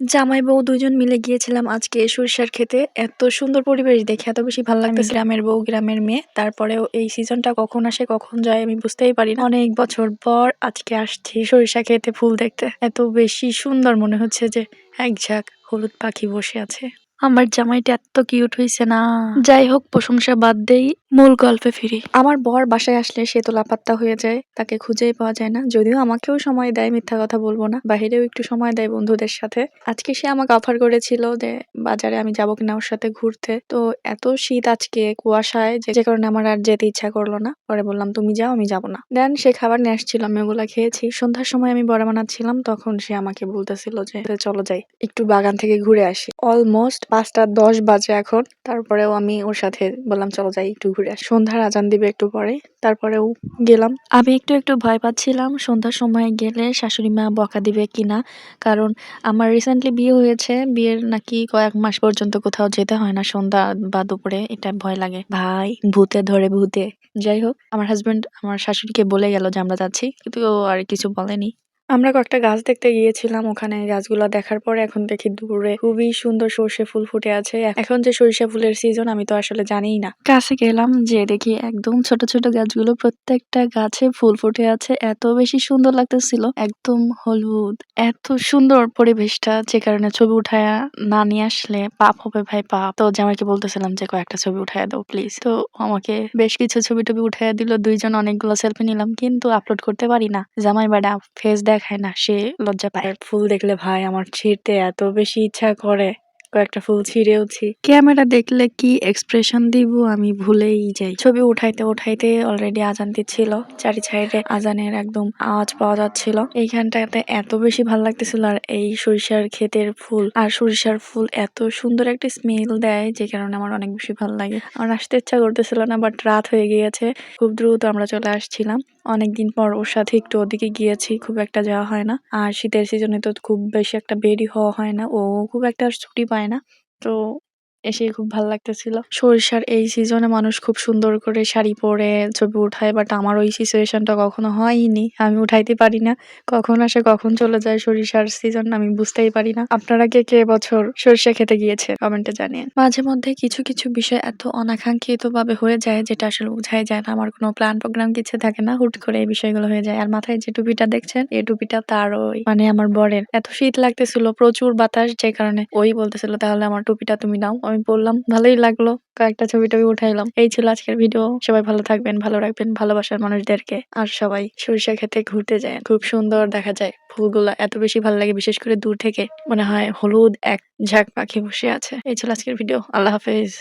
জামাই বউ দুজন মিলে গিয়েছিলাম আজকে সরিষার খেতে এত সুন্দর পরিবেশ দেখে এত বেশি ভালো লাগতেছে। গ্রামের বউ গ্রামের মেয়ে তারপরেও এই সিজনটা কখন আসে কখন যায় আমি বুঝতেই পারি না। অনেক বছর পর আজকে আসছি সরিষা খেতে ফুল দেখতে। এত বেশি সুন্দর মনে হচ্ছে যে এক ঝাঁক হলুদ পাখি বসে আছে। আমার জামাইটা এত কিউট হয়েছে না। যাই হোক প্রশংসা বাদ দেই। মূল গল্পে ফিরি। আমার বর বাসায় আসলে সে তো লাপাত্তা হয়ে যায়, তাকে খুঁজেই পাওয়া যায় না। যদিও আমাকেও সময় দেয়, মিথ্যা কথা বলব না। বাহিরেও একটু সময় দেয় বন্ধুদের সাথে। আজকে সে আমাকে অফার করেছিল যে, বাজারে আমি যাব কিনা ওর সাথে ঘুরতে। তো এত শীত আজকে কুয়াশায় যে কারণে আমার আর যেতে ইচ্ছা করল না। পরে বললাম, তুমি যাও, আমি যাব না। দেন সে খাবার নিয়ে আসছিল, আমি ওগুলা খেয়েছি। সন্ধ্যার সময় আমি বড় বানাচ্ছিলাম, তখন সে আমাকে বলতেছিল যে চলো যাই, একটু বাগান থেকে ঘুরে আসি। অলমোস্ট পাঁচটা দশ বাজে এখন। তারপরেও আমি ওর সাথে বললাম, চলো যাই, একটু ঘুরে আসি সন্ধ্যার আজান দিবে একটু পরে, তারপরেও গেলাম। আমি একটু একটু ভয় পাচ্ছিলাম, সন্ধ্যার সময় গেলে শাশুড়ি মা বকা দিবে কিনা কারণ আমার রিসেন্টলি বিয়ে হয়েছে, বিয়ের নাকি কয়েক মাস পর্যন্ত কোথাও যেতে হয় না সন্ধ্যা বা দুপুরে, এটা ভয় লাগে। ভাই, ভূতে ধরে ভূতে। যাই হোক, আমার হাজবেন্ড আমার শাশুড়িকে বলে গেল যে আমরা যাচ্ছি, কিন্তু আর কিছু বলেনি। আমরা কয়েকটা গাছ দেখতে গিয়েছিলাম, ওখানে গাছগুলো দেখার পরে এখন দেখি দূরে খুবই সুন্দর সর্ষে ফুল ফুটে আছে। এখন যে সরিষা ফুলের সিজন আমি তো আসলে জানিই না। কাছে গেলাম, যে দেখি একদম ছোট ছোট গাছগুলো প্রত্যেকটা গাছে ফুল ফুটে আছে। এত বেশি সুন্দর লাগতেছিল, একদম হলুদ। এত সুন্দর পরিবেশটা, যে কারণে ছবি উঠায়া না নিয়ে আসলে পাপ হবে ভাই, পাপ। তো জামাইকে বলতেছিলাম যে, কয়েকটা ছবি উঠায়া দাও প্লিজ তো আমাকে বেশ কিছু ছবি টবি উঠাইয়া দিল, দুইজন অনেকগুলো সেলফি নিলাম, কিন্তু আপলোড করতে পারি না। জামাই বাডা ফেস দেখায় না, সে লজ্জা পায়। ফুল দেখলে ভাই আমার ছিঁড়তে এত বেশি ইচ্ছা করে। কয়েকটা ফুল ছিঁড়েওছি। ক্যামেরা দেখলে কি এক্সপ্রেশন দিব আমি ভুলেই যাই। ছবি উঠাইতে উঠাইতে অলরেডি আজান দিচ্ছিল। চারি সাইডে আজানের একদম আওয়াজ পাওয়া যাচ্ছিল। এইখানটাতে এত বেশি ভালো লাগতেছিল আর এই সরিষার ক্ষেতের ফুল। আর সরিষার ফুল এত সুন্দর একটা স্মেল দেয়, যে কারণে আমার অনেক বেশি ভালো লাগে। আমার আসতে ইচ্ছা করতেছিল না বাট রাত হয়ে গিয়েছে। খুব দ্রুত আমরা চলে আসছিলাম। অনেকদিন পর ওর সাথে একটু ওদিকে গিয়েছি, খুব একটা যাওয়া হয় না। আর শীতের সিজনে তো খুব বেশি একটা বেরি হওয়া হয় না। ও খুব একটা ছুটি পায় না। তো এসে খুব ভালো লাগতেছিল। সরিষার এই সিজনে মানুষ খুব সুন্দর করে শাড়ি পরে ছবি উঠায় বাট আমার ওই সিচুয়েশনটা কখনো হয়নি। আমি উঠাইতে পারি না। কখন আসে, কখন চলে যায় সরিষার সিজন আমি বুঝতেই পারি না। আপনারা কে কে বছর সরিষা খেতে গিয়েছে কমেন্টে জানিয়ে মাঝে মধ্যে কিছু কিছু বিষয় এত অনাকাঙ্ক্ষিত ভাবে হয়ে যায় যেটা আসলে বোঝাই যায় না। আমার কোনো প্ল্যান প্রোগ্রাম কিছু থাকে না, হুট করে এই বিষয়গুলো হয়ে যায়। আর মাথায় যে টুপিটা দেখছেন, এই টুপিটা তার ওই মানে আমার বরের। এত শীত লাগতেছিল, প্রচুর বাতাস যে কারণে। ওই বলতেছিল, তাহলে আমার টুপিটা তুমি নাও। আমি বললাম ভালোই লাগল। কয়েকটা ছবি টবি উঠাইলাম এই ছিল আজকের ভিডিও সবাই ভালো থাকবেন, ভালো রাখবেন, ভালোবাসার মানুষদেরকে। আর সবাই সরিষা খেতে ঘুরতে যায় খুব সুন্দর দেখা যায় ফুলগুলো। এত বেশি ভালো লাগে, বিশেষ করে দূর থেকে। মনে হয় হলুদ এক ঝাঁক পাখি বসে আছে। এই ছিল আজকের ভিডিও আল্লাহ হাফেজ।